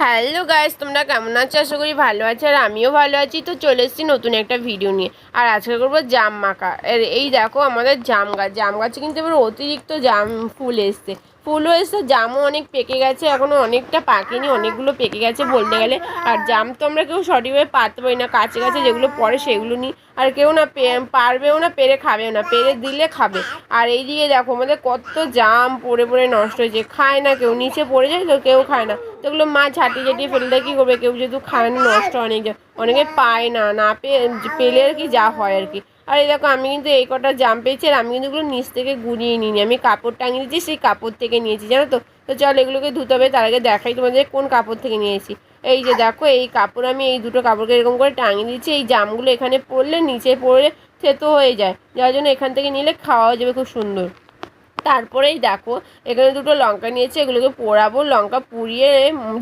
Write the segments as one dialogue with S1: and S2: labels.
S1: Hello guys তোমরা কেমন আছো? আশা করি ভালো আছো আর আমিও ভালো আছি। তো চলে এসেছি নতুন একটা ভিডিও নিয়ে। আর আজকে করব জাম মাখা। এই দেখো আমাদের জাম গাছ। জাম গাছে কিন্তু এবার অতিরিক্ত জাম ফুল এসছে। ফুলও এসছে জামও অনেক পেকে গেছে এখনও অনেকটা পাকেনি, অনেকগুলো পেকে গেছে বলতে গেলে। আর জাম তো আমরা কেউ সঠিকভাবে পারতে পারি না, কাছে কাছে যেগুলো পড়ে সেগুলো নিই। আর কেউ না পারবেও না, পেরে খাবেও না, পেরে দিলে খাবে। আর এই দিকে দেখো, আমাদের কত জাম পড়ে পড়ে নষ্ট হয়েছে, খায় না কেউ, নিচে পড়ে যায় তো কেউ খায় না। তো ওগুলো মা ঝাঁটিয়ে ঝাঁটিয়ে ফেলে দেয় কী করবে? কেউ যেহেতু খায় না, নষ্ট অনেক যায় অনেকে পায় না না পেয়ে, পেলে আর কি যা হয় আর কি। আর এই দেখো, আমি কিন্তু এই কটা জাম পেয়েছি আর আমি কিন্তু এগুলো নিচ থেকে গুড়িয়ে নিইনি। আমি কাপড় টাঙিয়ে দিয়েছি সেই কাপড় থেকে নিয়েছি, জানো তো? তো চল এগুলোকে ধুতে হবে, তার আগে দেখাই তোমাদের কোন কাপড় থেকে নিয়েছি। এই যে দেখো, এই কাপড় আমি এই দুটো কাপড়কে এরকম করে টাঙিয়ে দিচ্ছি এই জামগুলো এখানে পড়লে, নিচে পড়লে থেতো হয়ে যায়। যার জন্য এখান থেকে নিলে খাওয়া যাবে খুব সুন্দর। তারপরেই দেখো, এখানে দুটো লঙ্কা নিয়েছি, এগুলোকে পোড়াবো, লঙ্কা পুড়িয়ে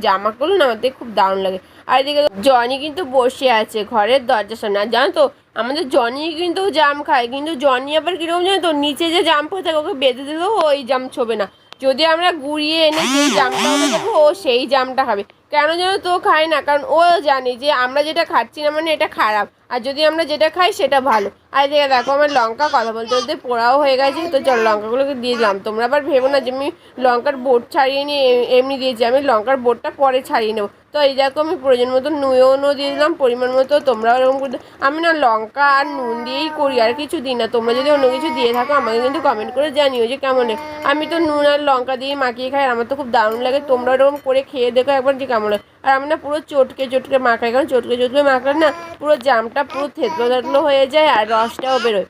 S1: জামা করল না আমাদের খুব দারুণ লাগে। আর এদিকে জনি কিন্তু বসে আছে ঘরের দরজার সামনে। আর জানো তো, আমাদের জনি কিন্তু জাম খায়, কিন্তু জনি আবার কীরকম জানো তো, নিচে যে জাম পড়ে থাকে, ওকে বেঁধে দিলেও ওই জাম ছোবে না। যদি আমরা গুড়িয়ে এনে যেই জামটা দেবো ও সেই জামটা খাবে। কেন যেন তো খায় না? কারণ ও জানে যে আমরা যেটা খাচ্ছি না মানে এটা খারাপ। আর যদি আমরা যেটা খাই, সেটা ভালো। আর এদিকে দেখো আমার লঙ্কা কথা বলতে বলতে পোড়াও হয়ে গেছে। তো চল, লঙ্কাগুলোকে দিয়ে দিলাম। তোমরা আবার ভেবো না যে আমি লঙ্কার বোট ছাড়িয়ে নিয়ে এমনি দিয়েছি। আমি লঙ্কার বোটটা পরে ছাড়িয়ে নেব। তো এই দেখো আমি প্রয়োজন মতো নুনও দিয়ে দিলাম, পরিমাণ মতো তোমরাও এরকম করে। আমি না লঙ্কা আর নুন দিয়েই করি, আর কিছু দিই না। তোমরা যদি অন্য কিছু দিয়ে থাকো, আমাকে কিন্তু কমেন্ট করে জানিও যে কেমন আমি তো নুন আর লঙ্কা দিয়ে মাখিয়ে খাই আমার তো খুব দারুণ লাগে, তোমরা এরকম করে খেয়ে দেখো একবার যে কেমন লাগে আর আমি না পুরো চটকে চটকে মাখাই, কারণ চটকে চটকে মাখলে না পুরো জামটা পুরো থেতলো থেতলো হয়ে যায়, আর রসটাও বেরোয়।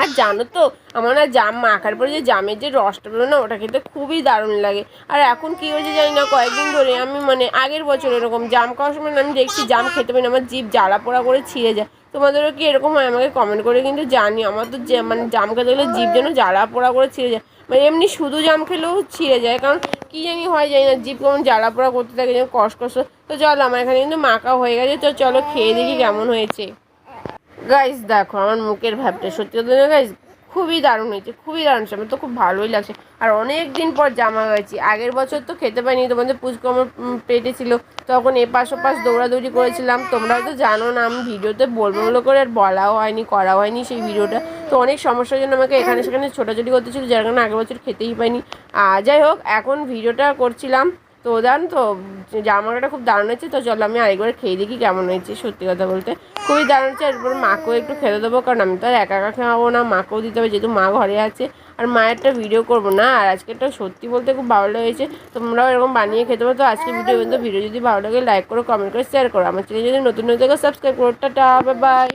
S1: আর জানো তো, আমার না জাম, মাখার পরে যে জামের যে রসটা বেরো না, ওটা খেতে খুবই দারুণ লাগে। আর এখন কী হয়েছে জানি না, কয়েকদিন ধরে আমি মানে আগের বছর এরকম জাম খাওয়ার সময় আমি দেখছি জাম খেতে পারি আমার জিভ জ্বালা পোড়া করে ছিঁড়ে যায়। তোমাদেরও কি এরকম হয়? আমাকে কমেন্ট করে কিন্তু জানি আমার তো মানে জাম খেতে গেলে জিভ যেন জ্বালা পোড়া করে ছিঁড়ে যায়। মানে এমনি শুধু জাম খেলেও ছিঁড়ে যায়, কারণ কী জানি হয় জানি না, জিভ কেমন জ্বালা পোড়া করতে থাকে, যেন কসকস তো চলো, আমার এখানে কিন্তু মাখা হয়ে গেছে, তো চলো খেয়ে দেখি কেমন হয়েছে। গাইস দেখো, আমার মুখের ভাবটা সত্যি কথা গাইস খুবই দারুণ হয়েছে, খুবই দারুণ হয়েছে, আমার তো খুব ভালোই লাগছে। আর অনেক দিন পর জামা গেছি আগের বছর তো খেতে পাইনি তোমাদের পুচকু আমার পেটে ছিল, তখন এপাশ ওপাশ দৌড়াদৌড়ি করেছিলাম, তোমরাও তো জানো না, আমি ভিডিওতে বলব বলে করে আর বলাও হয়নি করা হয়নি সেই ভিডিওটা। তো অনেক সমস্যার জন্য আমাকে এখানে সেখানে ছোটাছুটি করতে ছিল যার কারণে আগের বছর খেতেই পাইনি আর যাই হোক, এখন ভিডিওটা করছিলাম তো জান তো জামাটা খুব দারুণ হয়েছে, তো চলো আমি আরেকবার খেয়ে দেখি কেমন হয়েছে, সত্যি কথা বলতে। খুবই দারুণ হচ্ছে এরপর মাকেও একটু খেতে দেবো, কারণ আমি তো আর একা একা খাওয়াবো না, মাকেও দিতে হবে, যেহেতু মা ঘরে আছে, আর মায়েরটা ভিডিও করব না, আর আজকেরটা সত্যি বলতে খুব ভালো লেগেছে, তোমরাও এরকম বানিয়ে খেতে পারো, তো আজকে ভিডিও কিন্তু ভিডিও যদি ভালো লাগে লাইক করো কমেন্ট করে শেয়ার করো, আমার চ্যানেল যদি নতুন নতুন সাবস্ক্রাইব করো, টাটা বাই